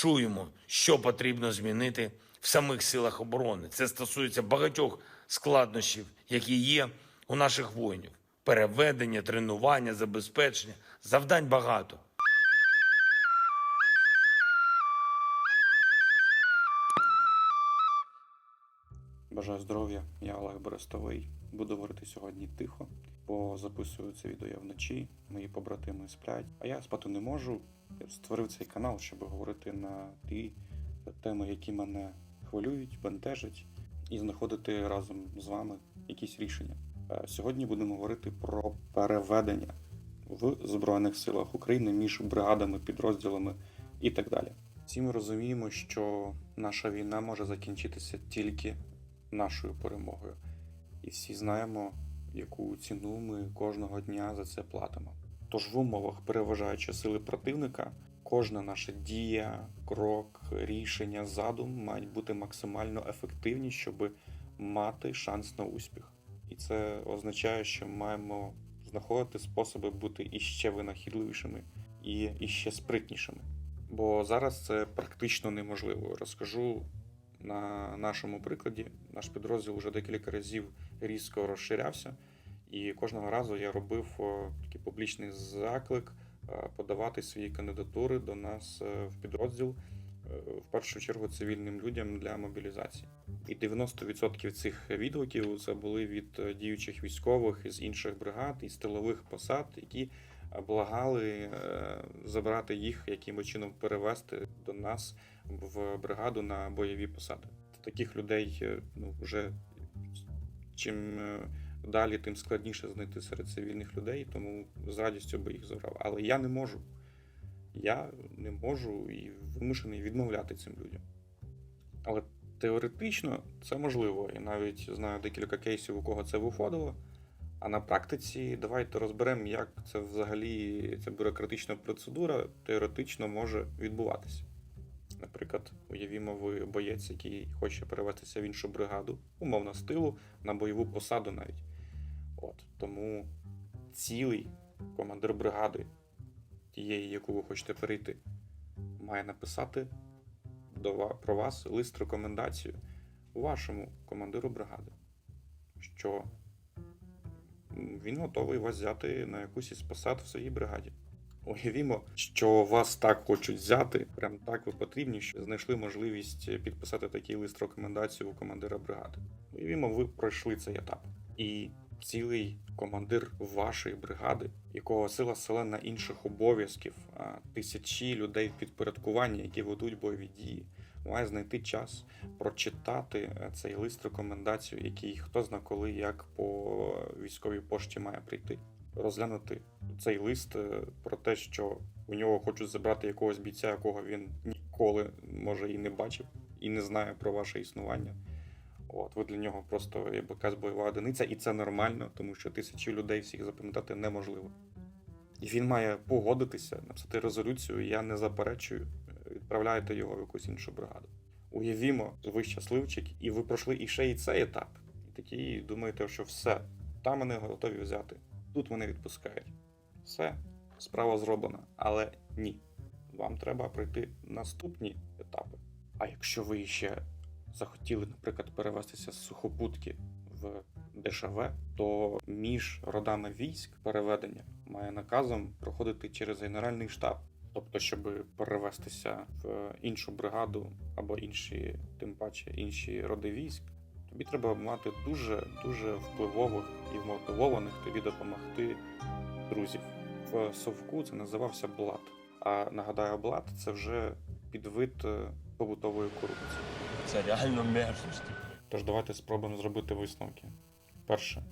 чуємо, що потрібно змінити в самих силах оборони. Це стосується багатьох складнощів, які є у наших воїнів: переведення, тренування, забезпечення, завдань багато. Бажаю здоров'я, я Олег Берестовий. Буду говорити сьогодні тихо, бо записую це відео я вночі. Мої побратими сплять, а я спати не можу. Я створив цей канал, щоб говорити на ті теми, які мене хвилюють, бентежать, і знаходити разом з вами якісь рішення. Е, Сьогодні будемо говорити про переведення в Збройних силах України між бригадами, підрозділами і так далі. Всі ми розуміємо, що наша війна може закінчитися тільки нашою перемогою. І всі знаємо, яку ціну ми кожного дня за це платимо. Тож в умовах, переважаючи сили противника, кожна наша дія, крок, рішення, задум мають бути максимально ефективні, щоб мати шанс на успіх. І це означає, що маємо знаходити способи бути іще винахідливішими і іще спритнішими. Бо зараз це практично неможливо. Розкажу на нашому прикладі. Наш підрозділ вже декілька разів різко розширявся, і кожного разу я робив такий публічний заклик е, подавати свої кандидатури до нас е, в підрозділ, в першу чергу цивільним людям для мобілізації. І 90% цих відгуків це були від е, діючих військових із інших бригад і з тилових посад, які е, благали е, забрати їх якимось чином перевести до нас в бригаду на бойові посади. Таких людей е, ну, вже чим е, далі, тим складніше знайти серед цивільних людей, тому з радістю би їх забрав. Але я не можу. Я не можу і вимушений відмовляти цим людям. Але теоретично це можливо. Я навіть знаю декілька кейсів, у кого це виходило. А на практиці давайте розберемо, як це взагалі ця бюрократична процедура теоретично може відбуватися. Наприклад, уявімо, ви боєць, який хоче перевестися в іншу бригаду, умовно з тилу, на бойову посаду навіть. От тому цілий командир бригади, тієї, яку ви хочете перейти, має написати про вас лист рекомендацію вашому командиру бригади, що він готовий вас взяти на якусь із посад в своїй бригаді. Уявімо, що вас так хочуть взяти, прям так ви потрібні, що знайшли можливість підписати такий лист рекомендацію у командира бригади. Уявімо, ви пройшли цей етап. І цілий командир вашої бригади, якого сила селена інших обов'язків, а, тисячі людей в підпорядкуванні, які ведуть бойові дії, має знайти час прочитати е, цей лист рекомендацію, який хто зна коли, як по військовій пошті має прийти розглянути цей лист е, про те, що у нього хочуть забрати якогось бійця, якого він ніколи може і не бачив, і не знає про ваше існування. От, ви для нього просто якась бойова одиниця, і це нормально, тому що тисячі людей всіх запам'ятати неможливо. І він має погодитися, написати резолюцію, я не заперечую, е, відправляєте його в якусь іншу бригаду. Уявімо, ви щасливчик, і ви пройшли і ще і цей етап. І такі думаєте, що все, там мене готові взяти. Тут мене відпускають. Все, справа зроблена. Але ні. Вам треба пройти наступні етапи. А якщо ви ще захотіли, наприклад, перевестися з сухопутки в ДШВ, то між родами військ переведення має наказом проходити через Генеральний штаб. Тобто, щоб перевестися в іншу бригаду або інші, тим паче інші роди військ, тобі треба мати дуже дуже впливових і вмотивованих тобі допомогти друзів. В совку це називався блат. А нагадаю, блат це вже підвид е, побутової корупції. Це реально мерзость. Тож давайте спробуємо зробити висновки. Перше,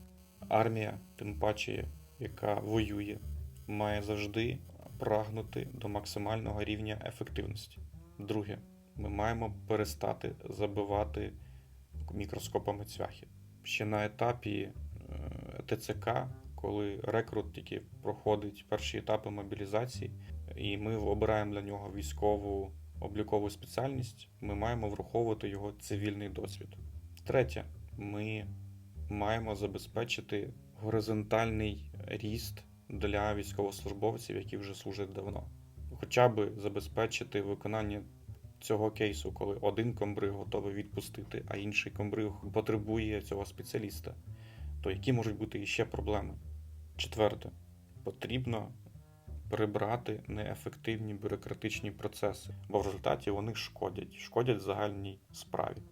армія, тим паче, яка воює, має завжди прагнути до максимального рівня ефективності. Друге, ми маємо перестати забивати мікроскопами цвяхи. Ще на етапі е, ТЦК, коли рекрут тільки проходить перші етапи мобілізації, і ми обираємо для нього військову облікову спеціальність, ми маємо враховувати його цивільний досвід. Третє, ми маємо забезпечити горизонтальний ріст для військовослужбовців, які вже служать давно. Хоча би забезпечити виконання цього кейсу, коли один комбриг готовий відпустити, а інший комбриг потребує цього спеціаліста, то які можуть бути іще проблеми? Четверте, потрібно прибрати неефективні бюрократичні процеси, бо в результаті вони шкодять, шкодять загальній справі.